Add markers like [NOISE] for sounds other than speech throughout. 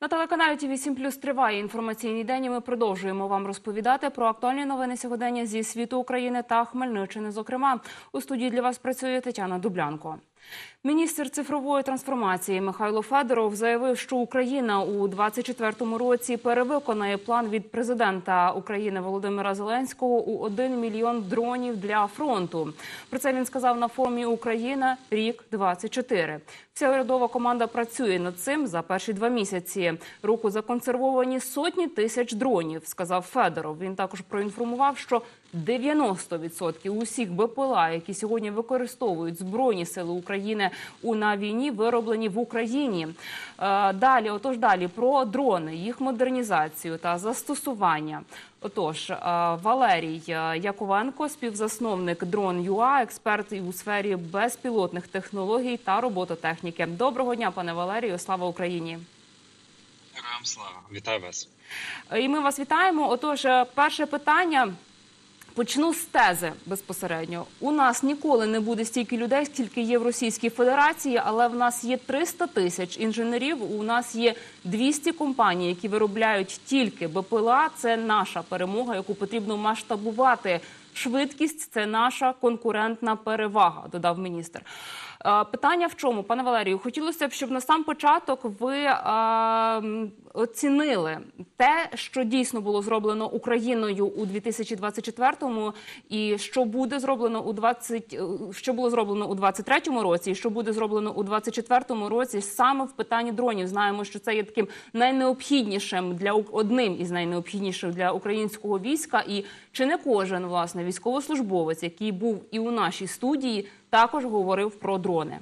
На телеканалі ТВ 7 Плюс триває інформаційний день. і Ми продовжуємо вам розповідати про актуальні новини сьогодення зі світу України та Хмельниччини. Зокрема, у студії для вас працює Тетяна Дублянко. Міністр цифрової трансформації Михайло Федоров заявив, що Україна у 2024 році перевиконає план від президента України Володимира Зеленського у 1 мільйон дронів для фронту. Про це він сказав на форумі Україна рік 24 Вся урядова команда працює над цим за перші два місяці. Року законсервовані сотні тисяч дронів, сказав Федоров. Він також проінформував, що 90% усіх БПЛА, які сьогодні використовують збройні сили України у на війні, вироблені в Україні. Е, Далі, отож, далі про дрони, їх модернізацію та застосування. Отож, е, Валерій е, Яковенко, співзасновник Drone.ua, експерт і у сфері безпілотних технологій та робототехніки. Доброго дня, пане Валерію. Слава Україні! Героям слава, вітаю вас. І ми вас вітаємо. Отож, перше питання. Почну з тези безпосередньо. У нас ніколи не буде стільки людей, скільки є в Російській Федерації, але в нас є 300 тисяч інженерів. У нас є 200 компаній, які виробляють тільки БПЛА. Це наша перемога, яку потрібно масштабувати. Швидкість це наша конкурентна перевага, додав міністр. Е, Питання в чому, пане Валерію? Хотілося б, щоб на сам початок ви е, оцінили те, що дійсно було зроблено Україною у 2024-му, і що буде зроблено у 20, е, що було зроблено у 23-му році, і що буде зроблено у 24-му році саме в питанні дронів. Знаємо, що це є таким найнеобхіднішим для одним із найнеобхідніших для українського війська. І чи не кожен власне військовослужбовець, який був і у нашій студії, також говорив про дрони.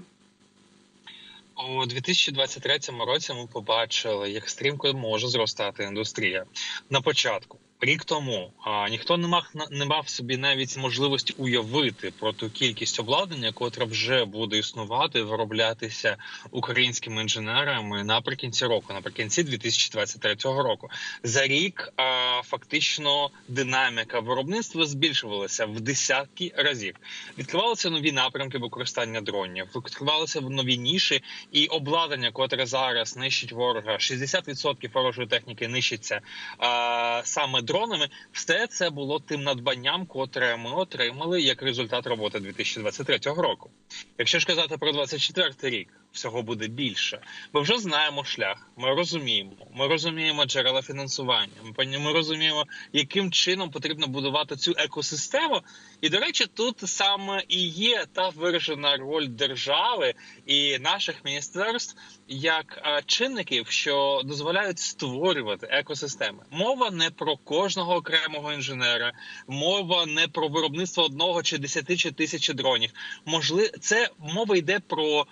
У 2023 році ми побачили, як стрімко може зростати індустрія. На початку, рік тому, а, ніхто не мав не мав собі навіть можливості уявити про ту кількість обладнання, котре вже буде існувати, вироблятися українськими інженерами наприкінці року, наприкінці 2023 року. За рік а, фактично динаміка виробництва збільшувалася в десятки разів. Відкривалися нові напрямки використання дронів, відкривалися нові ніші і обладнання, котре зараз нищить ворога. 60% ворожої техніки нищиться а, саме дронами. Все це було тим надбанням, котре ми отримали як результат роботи 2023 року. Якщо ж казати про 2024 рік, всього буде більше. Ми вже знаємо шлях. Ми розуміємо. Ми розуміємо джерела фінансування. Ми ми розуміємо, яким чином потрібно будувати цю екосистему. І до речі, тут саме і є та виражена роль держави і наших міністерств як е, чинників, що дозволяють створювати екосистеми. Мова не про кожного окремого інженера, мова не про виробництво одного чи десяти чи тисячі дронів. Можливо, це мова йде про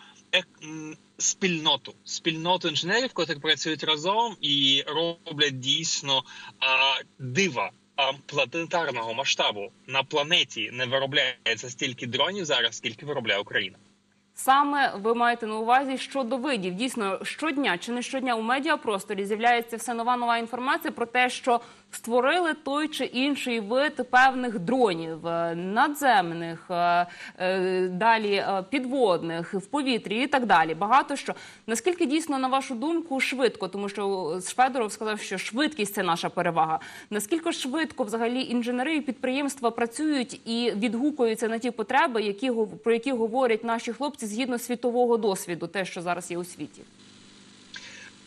спільноту, спільноту інженерів, котрі працюють разом і роблять дійсно дива. Планетарного масштабу на планеті не виробляється стільки дронів зараз, скільки виробляє Україна. Саме ви маєте на увазі щодо видів. Дійсно, щодня чи не щодня у медіапросторі з'являється все нова нова інформація про те, що створили той чи інший вид певних дронів е, надземних, е, е, далі підводних, в повітрі і так далі. Багато що наскільки дійсно, на вашу думку, швидко, тому що Шведоров сказав, що швидкість це наша перевага. Наскільки швидко взагалі інженери і підприємства працюють і відгукуються на ті потреби, які про які говорять наші хлопці згідно світового досвіду, те, що зараз є у світі.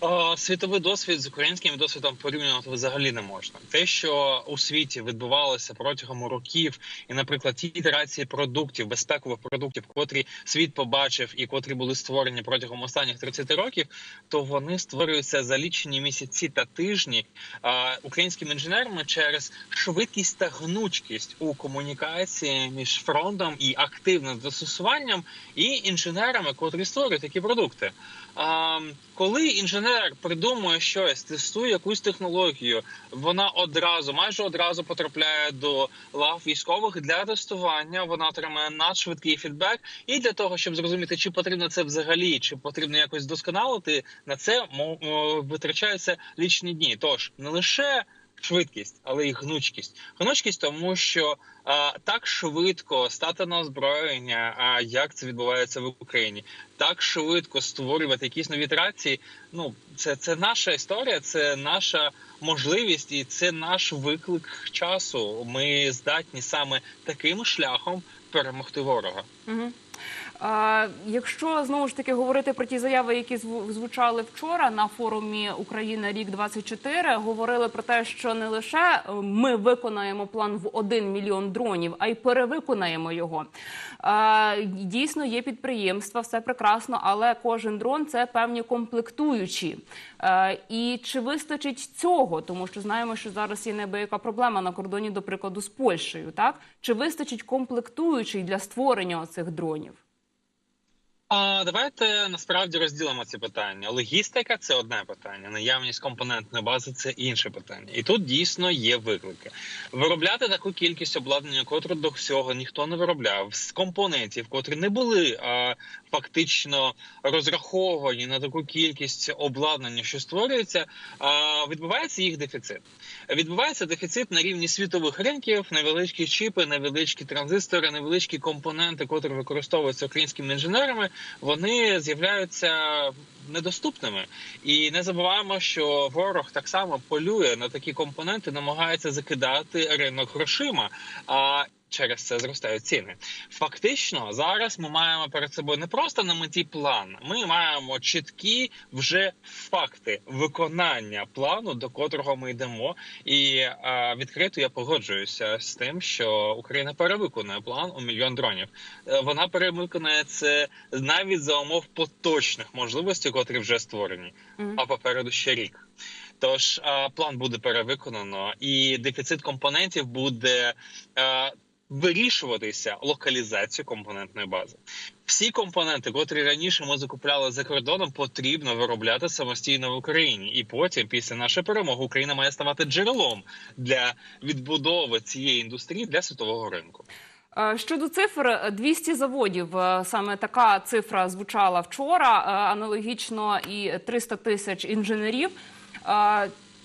О, Світовий досвід з українським досвідом порівнювати взагалі не можна. Те, що у світі відбувалося протягом років, і, наприклад, ті ітерації продуктів, безпекових продуктів, котрі світ побачив і котрі були створені протягом останніх 30 років, то вони створюються за лічені місяці та тижні а, українськими інженерами через швидкість та гнучкість у комунікації між фронтом і активним застосуванням і інженерами, котрі створюють такі продукти. Коли інженер придумує щось, тестує якусь технологію, вона одразу, майже одразу потрапляє до лав військових для тестування. Вона отримає надшвидкий фідбек. І для того, щоб зрозуміти, чи потрібно це взагалі, чи потрібно якось досконалити, на це витрачаються лічні дні. Тож не лише швидкість, але й гнучкість. Гнучкість, тому що а, так швидко стати на озброєння, а як це відбувається в Україні, так швидко створювати якісь нові трації. Ну це, це наша історія, це наша можливість, і це наш виклик часу. Ми здатні саме таким шляхом перемогти ворога. Угу. Якщо знову ж таки говорити про ті заяви, які зву- звучали вчора на форумі Україна рік 24 говорили про те, що не лише е, ми виконаємо план в 1 мільйон дронів, а й перевиконаємо його. Дійсно, є підприємства, все прекрасно, але кожен дрон це певні комплектуючі. Е, і чи вистачить цього? Тому що знаємо, що зараз є неабияка проблема на кордоні, до прикладу, з Польщею. Так чи вистачить комплектуючих для створення оцих дронів? А давайте насправді розділимо ці питання. Логістика це одне питання, наявність компонентної бази це інше питання. І тут дійсно є виклики. Виробляти таку кількість обладнання, котру до всього ніхто не виробляв, з компонентів, котрі не були а, фактично розраховані на таку кількість обладнання, що створюється, а, відбувається їх дефіцит. Відбувається дефіцит на рівні світових ринків, невеличкі чіпи, невеличкі транзистори, невеличкі компоненти, котрі використовуються українськими інженерами, вони з'являються недоступними. І не забуваємо, що ворог так само полює на такі компоненти, намагається закидати ринок грошима. А Через це зростають ціни. Фактично, зараз ми маємо перед собою не просто на меті план. Ми маємо чіткі вже факти виконання плану, до котрого ми йдемо. І е, відкрито я погоджуюся з тим, що Україна перевиконує план у мільйон дронів. Е, Вона перевиконує це навіть за умов поточних можливостей, котрі вже створені. Мгм. А попереду ще рік. Тож план буде перевиконано, і дефіцит компонентів буде е, вирішуватися локалізацією компонентної бази. Всі компоненти, котрі раніше ми закупляли за кордоном, потрібно виробляти самостійно в Україні. І потім, після нашої перемоги, Україна має ставати джерелом для відбудови цієї індустрії для світового ринку. Е, Щодо цифр, 200 заводів. е, Саме така цифра звучала вчора. е, Аналогічно і 300 тисяч інженерів.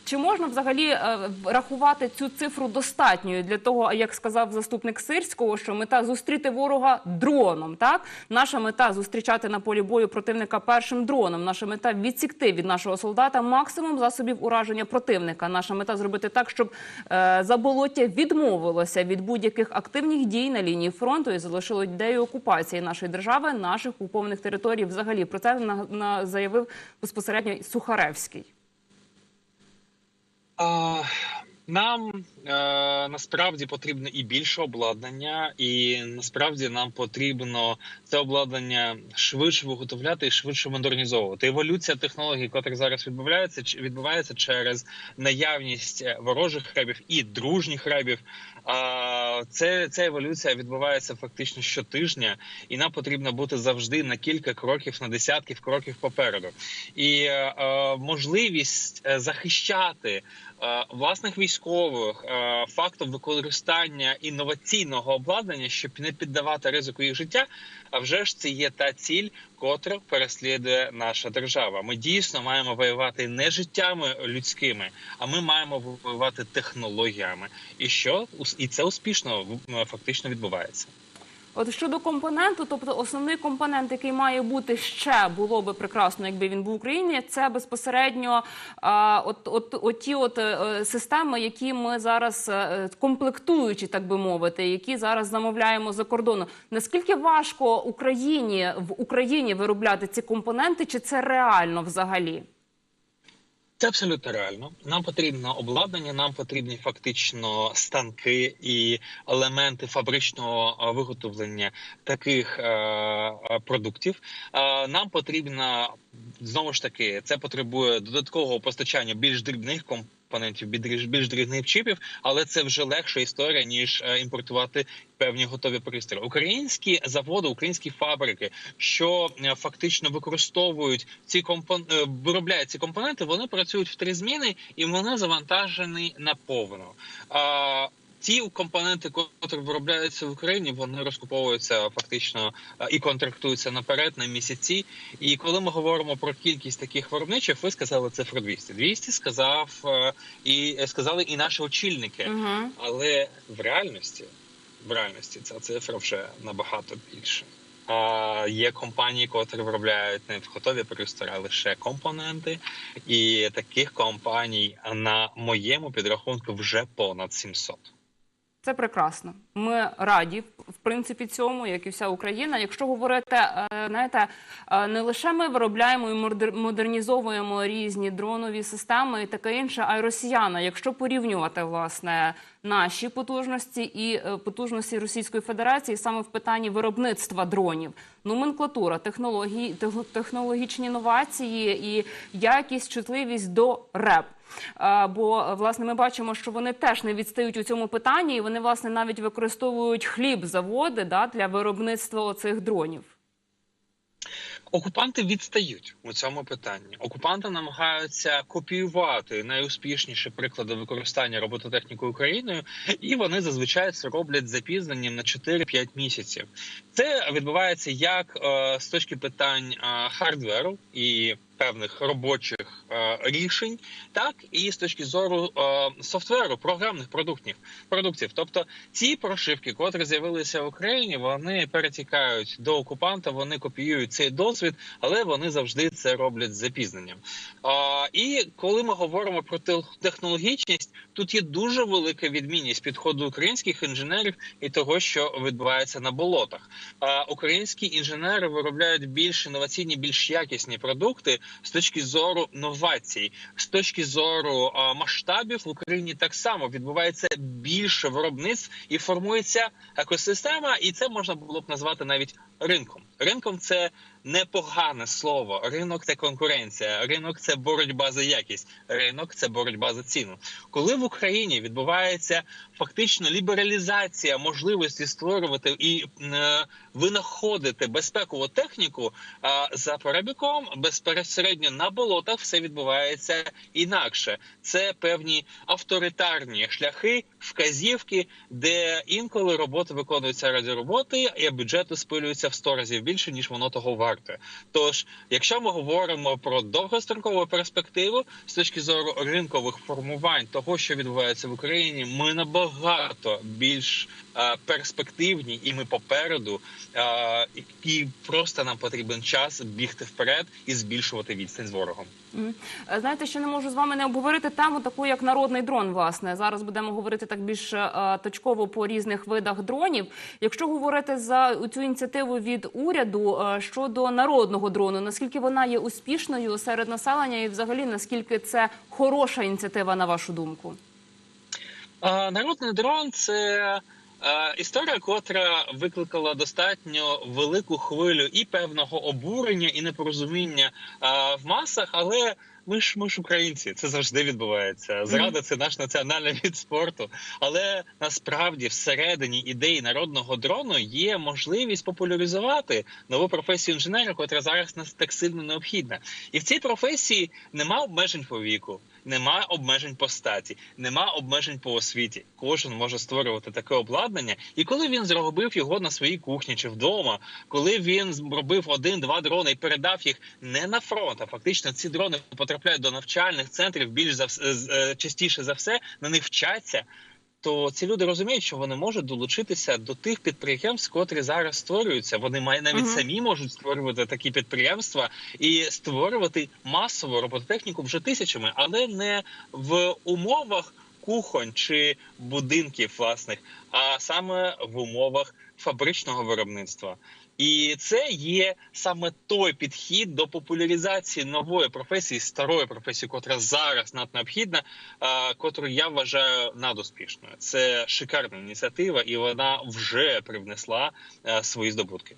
Чи можна взагалі е, рахувати цю цифру достатньою для того, як сказав заступник Сирського, що мета зустріти ворога дроном? Так, наша мета зустрічати на полі бою противника першим дроном. Наша мета відсікти від нашого солдата максимум засобів ураження противника. Наша мета зробити так, щоб е, заболоття відмовилося від будь-яких активних дій на лінії фронту і залишило ідею окупації нашої держави, наших окупованих територій. Взагалі про це на заявив безпосередньо Сухаревський. Нам е, насправді потрібно і більше обладнання, і насправді нам потрібно це обладнання швидше виготовляти і швидше модернізовувати. Еволюція технологій, котра зараз відбувається, відбувається через наявність е, ворожих хребів і дружніх хребів. А це ця еволюція відбувається фактично щотижня, і нам потрібно бути завжди на кілька кроків, на десятків кроків попереду. І е, е, можливість е, захищати власних військових фактом використання інноваційного обладнання, щоб не піддавати ризику їх життя. А вже ж це є та ціль, котру переслідує наша держава. Ми дійсно маємо воювати не життями людськими, а ми маємо воювати технологіями. І що і це успішно фактично відбувається. От щодо компоненту, тобто основний компонент, який має бути ще було би прекрасно, якби він був в Україні, це безпосередньо а, от, от, от ті от е, системи, які ми зараз е, комплектуючі, так би мовити, які зараз замовляємо за кордону. Наскільки важко Україні в Україні виробляти ці компоненти, чи це реально взагалі? Це абсолютно реально. Нам потрібно обладнання, нам потрібні фактично станки і елементи фабричного е, виготовлення таких е, е, продуктів. Е, нам потрібно знову ж таки, це потребує додаткового постачання більш дрібних компонентів, більш більш дрібних чіпів, але це вже легша історія ніж е, імпортувати певні готові пристрої. Українські заводи, українські фабрики, що е, фактично використовують ці компон... е, виробляють ці компоненти, вони працюють в три зміни і вони завантажені наповну. Ті компоненти, які виробляються в Україні, вони розкуповуються фактично е, і контрактуються наперед на місяці. І коли ми говоримо про кількість таких виробничих, ви сказали цифру 200. 200 сказав е, і е, сказали і наші очільники, Угу. але в реальності, в реальності ця цифра вже набагато більше. А є компанії, котрі виробляють не в готові пристрої, а лише компоненти, і таких компаній на моєму підрахунку вже понад 700. Це прекрасно. Ми раді в принципі цьому, як і вся Україна. Якщо говорити, е, знаєте, е, не лише ми виробляємо і модернізовуємо різні дронові системи і таке інше, а й росіяни. Якщо порівнювати власне наші потужності і е, потужності Російської Федерації саме в питанні виробництва дронів, номенклатура, технології, технологічні новації і якість, чутливість до РЕП. Е, Бо власне ми бачимо, що вони теж не відстають у цьому питанні, і вони власне навіть використовують хліб заводи да, для виробництва оцих дронів. Окупанти відстають у цьому питанні. Окупанти намагаються копіювати найуспішніші приклади використання робототехніки Україною, і вони зазвичай це роблять запізненням на 4-5 місяців. Це відбувається як е, з точки питань е, хардверу і певних робочих е, рішень, так і з точки зору е, софтверу, програмних продуктів. продуктів. Тобто ці прошивки, котрі з'явилися в Україні, вони перетікають до окупанта, вони копіюють цей досвід, але вони завжди це роблять з запізненням. А, і коли ми говоримо про технологічність, тут є дуже велика відмінність підходу українських інженерів і того, що відбувається на болотах. А українські інженери виробляють більш інноваційні, більш якісні продукти з точки зору новацій, з точки зору масштабів в Україні так само відбувається більше виробництв і формується екосистема, і це можна було б назвати навіть ринком. Ринком це непогане слово. Ринок це конкуренція, ринок це боротьба за якість, ринок це боротьба за ціну. Коли в Україні відбувається фактично лібералізація можливості створювати і е, винаходити безпекову техніку, а за перебіком безпосередньо на болотах все відбувається інакше. Це певні авторитарні шляхи, вказівки, де інколи робота виконується раді роботи, і бюджету спилюється в 100 разів більше ніж воно того варте. Тож, якщо ми говоримо про довгострокову перспективу з точки зору ринкових формувань того, що відбувається в Україні, ми набагато більш е, перспективні, і ми попереду, е, і просто нам потрібен час бігти вперед і збільшувати відстань з ворогом. Е, Знаєте, що не можу з вами не обговорити тему таку, як народний дрон. Власне, зараз будемо говорити так більш е, точково по різних видах дронів. Якщо говорити за цю ініціативу від уряду е, щодо народного дрону, наскільки вона є успішною серед населення, і взагалі наскільки це хороша ініціатива, на вашу думку? Народний дрон це історія, котра викликала достатньо велику хвилю і певного обурення, і непорозуміння е, в масах, але. Ми ж ми ж українці, це завжди відбувається. Зрада це наш національний [LAUGHS] від спорту. Але насправді всередині ідеї народного дрону є можливість популяризувати нову професію інженера, котра зараз нас так сильно необхідна. І в цій професії нема обмежень по віку, нема обмежень по статі, нема обмежень по освіті. Кожен може створювати таке обладнання, і коли він зробив його на своїй кухні чи вдома, коли він зробив один-два дрони і передав їх не на фронт, а фактично ці дрони потрапляють до навчальних центрів більш за все, частіше за все, на них вчаться. То ці люди розуміють, що вони можуть долучитися до тих підприємств, котрі зараз створюються. Вони навіть Мгм. самі можуть створювати такі підприємства і створювати масову робототехніку вже тисячами, але не в умовах кухонь чи будинків власних, а саме в умовах фабричного виробництва. І це є саме той підхід до популяризації нової професії, старої професії, котра зараз наднеобхідна, а, котру я вважаю надуспішною. Це шикарна ініціатива, і вона вже привнесла е, свої здобутки.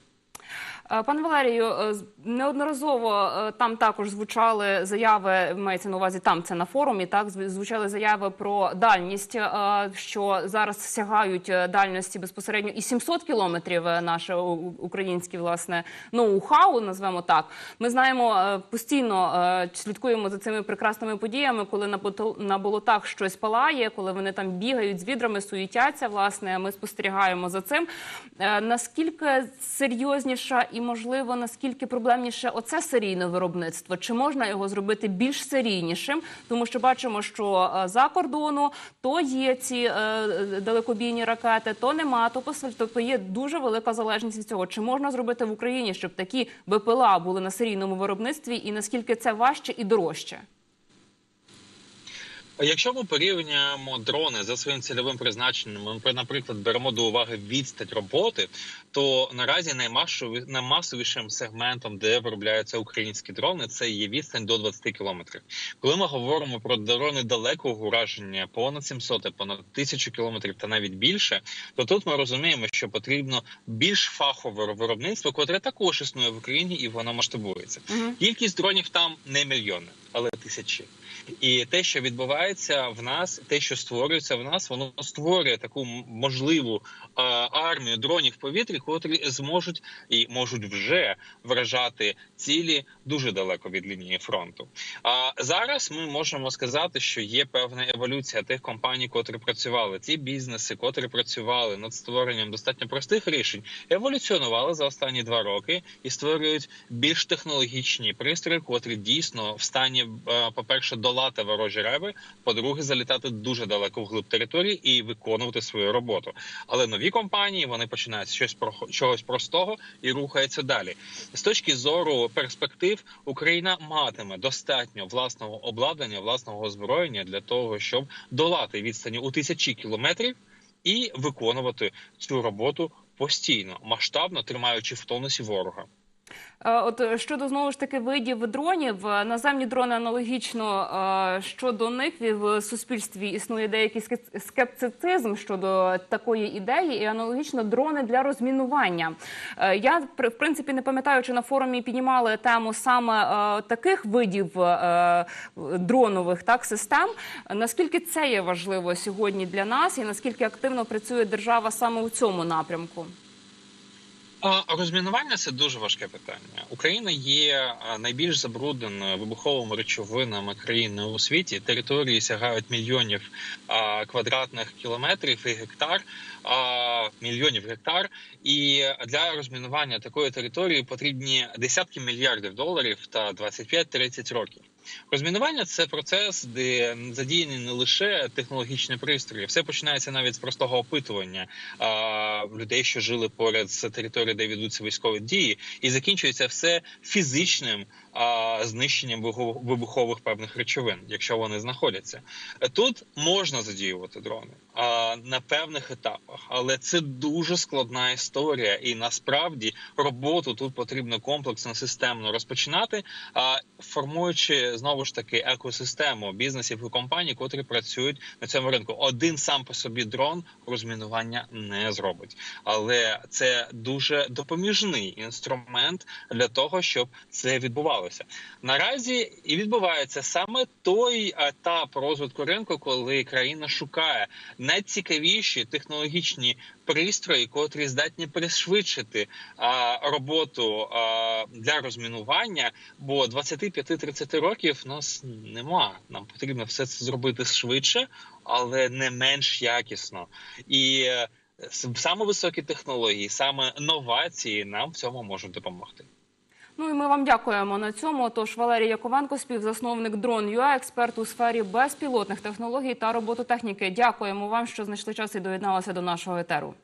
Е, Пане Валерію, е, неодноразово е, там також звучали заяви, мається на увазі там це на форумі. Так звучали заяви про дальність, що зараз сягають дальності безпосередньо і 700 кілометрів. Наше українське власне ноу-хау, назвемо так. Ми знаємо постійно слідкуємо за цими прекрасними подіями, коли на на болотах щось палає, коли вони там бігають з відрами, суїтяться. Власне, ми спостерігаємо за цим. Наскільки серйозніша і можливо наскільки проблемніше оце серійне виробництво? Чи можна його зробити більш серійнішим? Тому що бачимо, що е, за кордону то є ці е, далекобійні ракети, то нема, то посиль. Тобто є дуже велика залежність від цього. Чи можна зробити в Україні, щоб такі БПЛА були на серійному виробництві, і наскільки це важче і дорожче? Якщо ми порівнюємо дрони за своїм цільовим призначенням, ми, наприклад, беремо до уваги відстань роботи, то наразі наймасові- наймасовішим сегментом, де виробляються українські дрони, це є відстань до 20 кілометрів. Коли ми говоримо про дрони далекого ураження, понад 700, понад 1000 кілометрів та навіть більше, то тут ми розуміємо, що потрібно більш фахове виробництво, котре також існує в Україні і воно масштабується. Кількість дронів там не мільйони, але тисячі. І те, що відбувається в нас, те, що створюється в нас, воно створює таку можливу армію дронів в повітрі, котрі зможуть і можуть вже вражати цілі дуже далеко від лінії фронту. А зараз ми можемо сказати, що є певна еволюція тих компаній, котрі працювали, ті бізнеси, котрі працювали над створенням достатньо простих рішень, еволюціонували за останні два роки і створюють більш технологічні пристрої, котрі дійсно в стані, е, по-перше, долати ворожі реби, по-друге, залітати дуже далеко вглиб території і виконувати свою роботу. Але нові компанії вони починають щось про чогось простого і рухаються далі. З точки зору перспектив, Україна матиме достатньо власного обладнання, власного озброєння для того, щоб долати відстані у тисячі кілометрів і виконувати цю роботу постійно, масштабно тримаючи в тонусі ворога. Е, От е, щодо знову ж таки видів дронів, е, наземні дрони аналогічно щодо них в суспільстві існує деякий скептицизм щодо такої ідеї, і аналогічно дрони для розмінування. Я в принципі не пам'ятаю, чи на форумі піднімали тему саме таких видів дронових так систем. Наскільки це є важливо сьогодні для нас, і наскільки активно працює держава саме у цьому напрямку? Розмінування це дуже важке питання. Україна є найбільш забрудненою вибуховими речовинами країною у світі. Території сягають мільйонів квадратних кілометрів і гектар, мільйонів гектар. І для розмінування такої території потрібні десятки мільярдів доларів та 25-30 років. Розмінування це процес, де задіяні не лише технологічні пристрої, все починається навіть з простого опитування а, людей, що жили поряд з території, де ведуться військові дії, і закінчується все фізичним а, знищенням вибухов- вибухових певних речовин, якщо вони знаходяться. Тут можна задіювати дрони а, на певних етапах, але це дуже складна історія, і насправді роботу тут потрібно комплексно системно розпочинати, а, формуючи знову ж таки екосистему бізнесів і компаній, котрі працюють на цьому ринку. Один сам по собі дрон розмінування не зробить, але це дуже допоміжний інструмент для того, щоб це відбувалося. Наразі і відбувається саме той етап розвитку ринку, коли країна шукає найцікавіші технологічні пристрої, котрі здатні пришвидшити а, роботу а, для розмінування. Бо 25-30 років в нас нема. Нам потрібно все це зробити швидше, але не менш якісно. І е, саме високі технології, саме новації нам в цьому можуть допомогти. Ну і ми вам дякуємо на цьому. Тож Валерій Яковенко, співзасновник Drone.ua, експерт у сфері безпілотних технологій та робототехніки. Дякуємо вам, що знайшли час і доєдналися до нашого етеру.